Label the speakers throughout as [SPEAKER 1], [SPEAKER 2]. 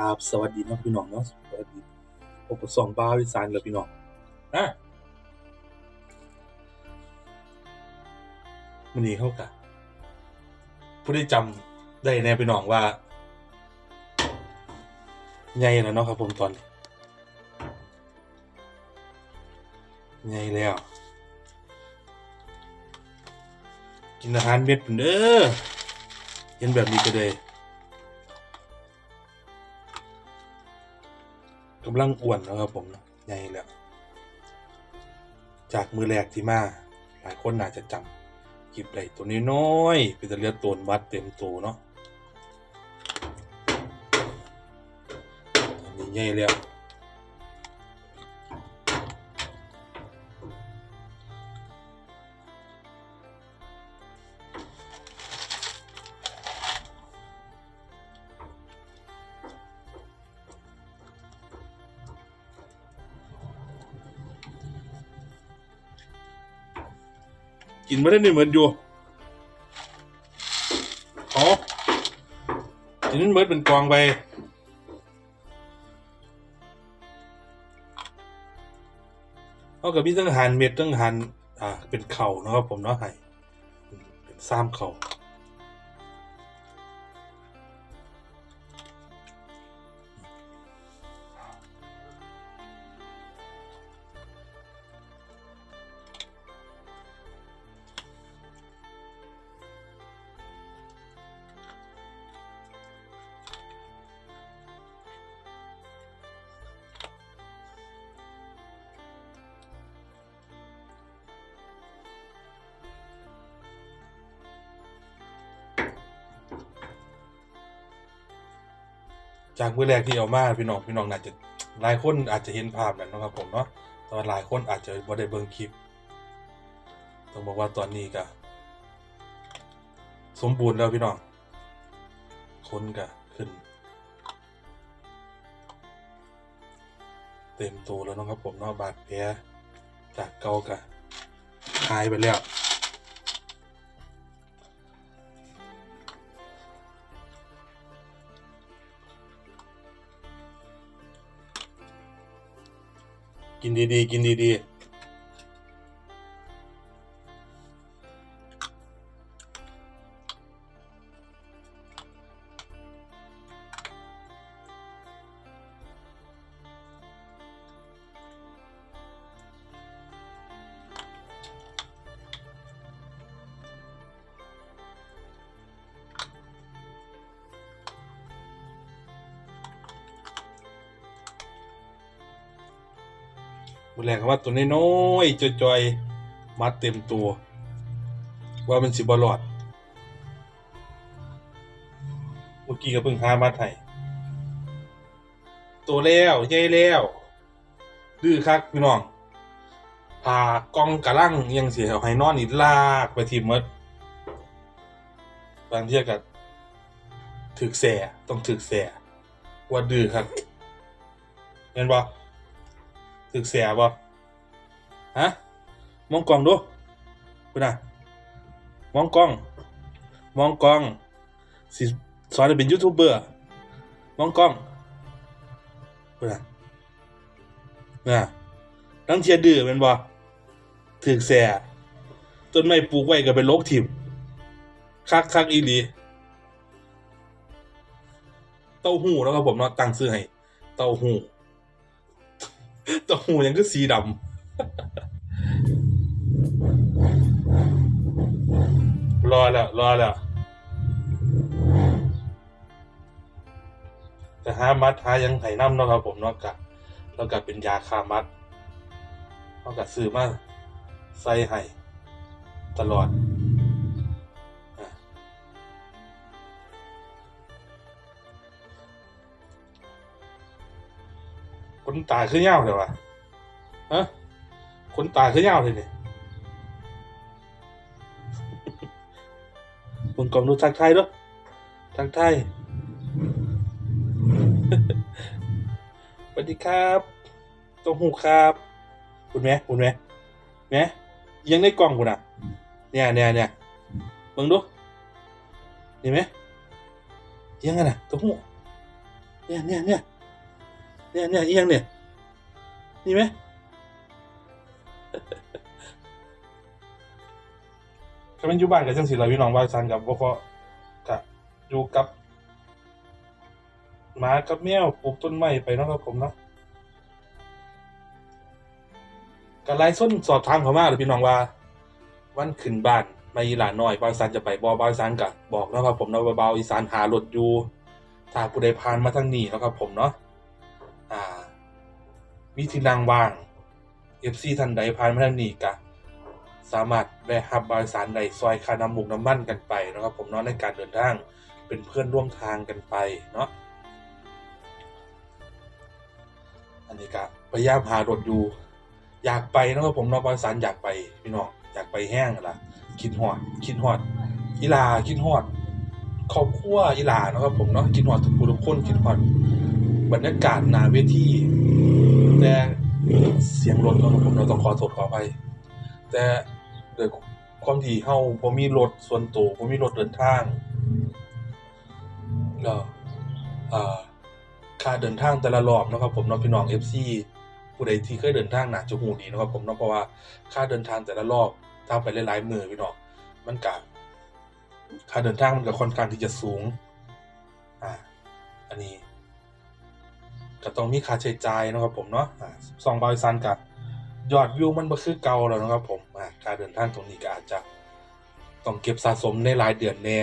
[SPEAKER 1] ครับสวัสดีนะพี่น้องเนาะสวัสดีพบกับสองบ้าวอีสานแล้วพี่น้องนะมันนี้เข้ากะผู้ได้จำได้แน่พี่น้องว่าใหญ่แล้วเนาะครับผมตอนนี้ใหญ่แล้ว กินอาหารเม็ดพุ่นเด้อเห็นแบบนี้ก็เล กำลังอ้วนนะครับผมใหญ่แล้ว จากมือแรกที่มา หลายคนน่าจะจำกิบไหลตัวนี้น้อยๆเป็นตะเลือดตัววัดเต็มตัวเนาะอันนี้ใหญ่แล้ว กินไม่ได้เนี่ยเหมือนอยู่อ๋อกินนั้นเหมือนเป็นกองไปเอากับพี่ตั้งหันเม็ดตั้งหันอ่าเป็นเข่านะครับผมเนาะให้เป็นซ้ำเข่า จากมือแรกที่เอามาพี่น้องพี่น้องอาจจะหลายคนอาจจะเห็นภาพนั้นเนะครับผมเนาะแต่ว่าหลายคนอาจจะบ่ได้เบิ่งคลิปต้องบอกว่าตอนนี้ก็สมบูรณ์แล้วพี่น้องคนก็ขึ้น เต็มตัวแล้วนะครับผมเนาะบาดแผลจากเก่าก็หายไปแล้ว กิน มือแรกก็ว่าตัวน้อยๆจอยๆมัดเต็มตัว ว่ามันสิบรอด เมื่อกี้ก็เพิ่งหามาไทยตัวแล้วใหญ่แล้วดื้อคักพี่น้องพากองกระลังยังเสียเอาให้นอนนี่ลากไปทีมมดบางเทียกับถึกแสต้องถึกแสว่าดื้อครับเห็นปะ ถึกแสปะฮะมองกล้องดูคุณน่ะมองกล้อง มองกล้องสิสอนให้เป็นยูทูบเบอร์มองกล้องเพื่อนน่ะตั้งเชียดื้อเป็นบ่ถึกแส่ต้นไม้ปลูกไว้ก็เป็นโลกถิ่มคักคักอีหลีเต้าหู้แล้วครับผมเนาะตั้งซื้อให้เต้าหู้ ต้าหู้ยังก็สีดำรอแล้วรอแล้วแต่หามัดหายังไห้น้ำเนาะครับผมเนาะกะแล้วก็เป็นยาคามัดเนาะกะซื้อมาใส่ให้ตลอด นตายคือเงาเลยวะฮะคนตายคือเงาเลยเนี่ยคุณกองดูทักทยด้วยทักทยสวัสดีครับเตัวหูครับคุณแม่คุณแม่แม่ยังในกล่องคุณอะเนี่ยเนี่ยเนี่ยเบิ่งดูนี่ไหมยังไงนะเตัวหูเนี่ยเนี่ยเนี่ย เนี่ยเนี่ยเอียงเนี่ยนี่ไหมก็เป็นอยู่บ้านกับจังสิเราพี่น้องว่าซันกับบ่พอกับอยู่กับหมากับแมวปลูกต้นไม้ไปเนาะครับผมเนาะก็ไล่ส้นสอบถามเขามาเลยพี่น้องว่า วันขึ้นบ้านไมาอีหลานน้อยบาวอีสานจะไปบ่บาวอีสานก็บอกเนาะครับผมเนาะว่าบาวอีสานหารถอยู่ถ้าผู้ใดผ่านมาทางนี้เนาะครับผมเนาะ มีที่นั่งว่าง FC ท่านใดผ่านมาทางนี้ก็สามารถแวะฮับบริสารใดซอยคาน้ำมุกน้ำมันกันไปนะครับผมเนาะในการเดินทางเป็นเพื่อนร่วมทางกันไปเนาะอันนี้ก็พยายามหารถอยู่ อยากไปนะครับผมเนาะบริสารอยากไปพี่น้องอยากไปแห้งละคิดฮอดคิดฮอดอีลาคิดฮอดครอบครัวอีลานะครับผมเนาะคิดฮอดทุกผู้ทุกคนคิดฮอดบรรยากาศนาเวที แต่เสียงรถเนาะครับผมเราต้องขอโทษขออภัยแต่ด้วยความที่เฮาบ่มีรถส่วนตัวบ่มีรถเดินทางแล้วอ่าค่าเดินทางแต่ละรอบเนาะครับผมเนาะพี่น้อง FC ผู้ใดที่เคยเดินทางน่าจะฮู้ดีเนาะครับผมเนาะเพราะว่าค่าเดินทางแต่ละรอบถ้าไปหลายๆมื้อพี่น้องมันก็ค่าเดินทางมันก็ค่อนข้างที่จะสูง อ่า อันนี้ ก็ต้องมีค่าใช้จ่ายนะครับผมเนาะสองบริษัทกับยอดวิวมันบ่คือเก่าแล้วนะครับผมอ่าการเดินทางตรงนี้ก็อาจจะต้องเก็บสะสมในรายเดือนแน่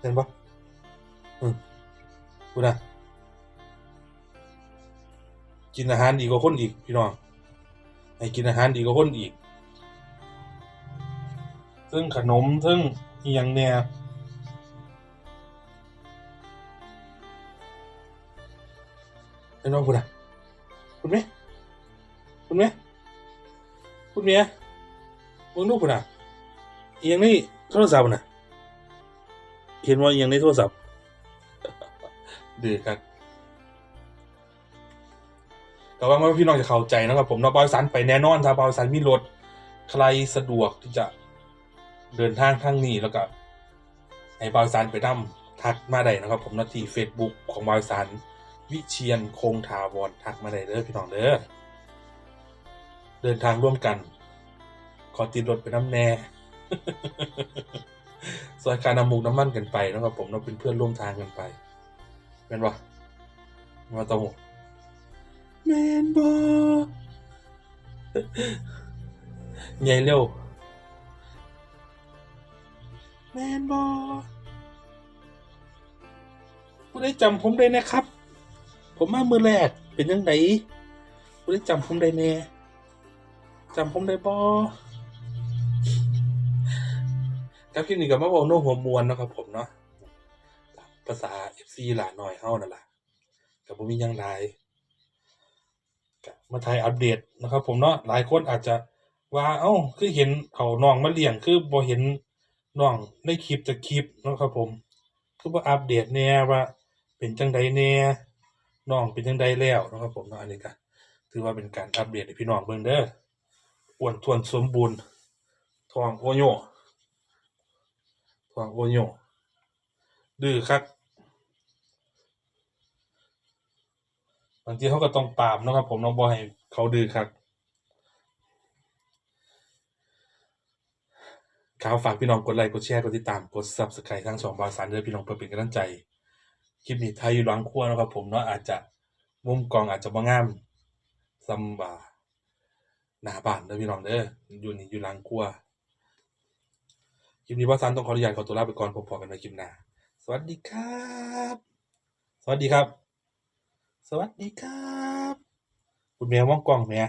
[SPEAKER 1] เห็นปะอืมพูนะกินอาหารดีกว่าคนอีกพี่น้องให้กินอาหารดีกว่าคนอีกซึ่งขนมซึ่งอหยังเนี่ย เห็นปะพูดนะคุณแม่คุณแม่คุณเมียมึงดูพูดนะอหยังนี่โทรศัพท์นะเห็นว่าอหยังในโทรศัพท์ดื้อครับแต่ว่าเมื่อพี่น้องจะเข้าใจนะครับ ผมเราบริษัทไปแน่นอนถ้าบริษัทมีรถใครสะดวกที่จะเดินทางทางนี้แล้วก็ให้บริษัทไปนํทักมาได้นะครับ ผมนาที่ Facebook ของบริษัท วิเชียนคงทาวรทักมาได้เด้อพี่น้องเด้อเดินทางร่วมกัน ขอติดรถไปน้ำแน่สอยการนำมุกน้ำมันกันไปนะครับผมเราเป็นเพื่อนร่วมทางกันไปเป็นปะมาตรงแมนบอใหญ่เร็วแมนบอผู้ได้จำผมได้นะครับ ผมมามือแรกเป็นยังไงผู้ได้จำผมได้แน่จำผมได้บอครับคลิปนี้ก็มาบอกโน้หัวมวลนะครับ ผมเนาะภาษา FC หลานหน่อยเฮานั่นแหละกับบ่มียังหลายก็มาถ่ายอัปเดตนะครับ ผมเนาะหลายคนอาจจะว่า เอ้า คือเห็นเอาน้องมาเลี้ยง คือบ่เห็นน้องในคลิปจะคลิปนะครับผม คือบ่อัปเดตแน่ว่าเป็นจังใดแน่ น้องเป็นจังใดแล้วนะครับผมเนาะอันนี้ก็ถือว่าเป็นการอัปเดตให้พี่น้องเบิ่งเด้ออ้วนทวนสมบูรณ์ทองโอโยทวงโอโยดื้อคักบางทีเขาก็ต้องปรามนะครับผมน้องบอให้เขาดื้อคักข่าวฝากพี่น้องกดไลค์กดแชร์กดติดตามกด subscribe ทั้งสองบาสานเด้อพี่น้องเพื่อเป็นกำลังใจ คลิปนี้ไทยอยู่หลังครัวนะครับผมเนาะอาจจะมุมกองอาจจะบ่งามซัมบาหน้าบ้านเด้อพี่น้องเด้ออยู่นี่อยู่หลังครัวคลิปนี้ว่าซันต้องขออนุญาตขอตัวลาไปก่อนพบกันในคลิปหน้าสวัสดีครับ สวัสดีครับ สวัสดีครับ คุณแมวมองกล้องแม่